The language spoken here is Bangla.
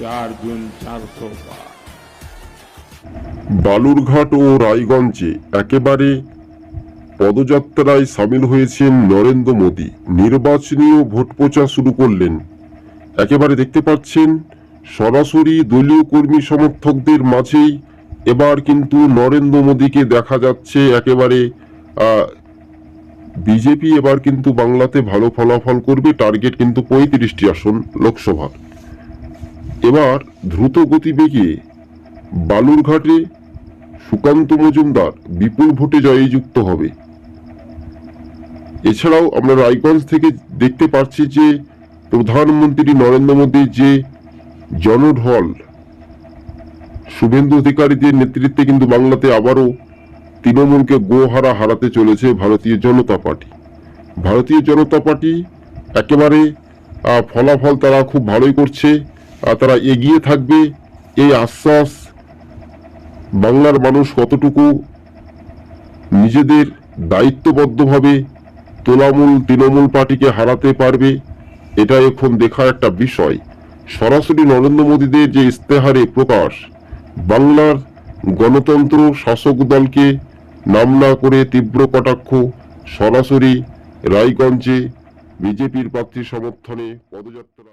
চারশো বালুরঘাট ও রায়গঞ্জে একেবারে পদযাত্রায় সামিল হয়েছেন নরেন্দ্র মোদী। নির্বাচনীয় ভোট প্রচার শুরু করলেন। একেবারে দেখতে পাচ্ছেন, সরাসরি দলীয় কর্মী সমর্থকদের মাঝেই এবার কিন্তু নরেন্দ্র মোদীকে দেখা যাচ্ছে একেবারে বিজেপি এবার কিন্তু বাংলাতে ভালো ফলাফল করবে। টার্গেট কিন্তু পঁয়ত্রিশটি আসন লোকসভার। এবার দ্রুত গতিবেগে বালুরঘাটে সুকান্ত মজুমদার বিপুল ভোটে জয়ে যুক্ত হবে। এছাড়াও আমরা রায়গঞ্জ থেকে দেখতে পাচ্ছি যে প্রধানমন্ত্রী নরেন্দ্র মোদীর যে জনঢল, শুভেন্দু অধিকারীদের নেতৃত্বে কিন্তু বাংলাতে আবারও তৃণমূলকে গোহারা হারাতে চলেছে ভারতীয় জনতা পার্টি। ভারতীয় জনতা পার্টি একেবারে ফলাফল তারা খুব ভালোই করছে। তারা এগিয়ে থাকবে এই আশ্বাস বাংলার মানুষ কতটুকু নিজেদের দায়িত্ববদ্ধভাবে তোলামূল তৃণমূল পার্টিকে হারাতে পারবে, এটা এখন দেখার একটা বিষয়। সরাসরি নরেন্দ্র মোদীদের যে ইস্তেহারে প্রকাশ, বাংলার গণতন্ত্র শাসক দলকে নাম না করে তীব্র কটাক্ষ, সরাসরি রায়গঞ্জে বিজেপির প্রার্থী সমর্থনে পদযাত্রা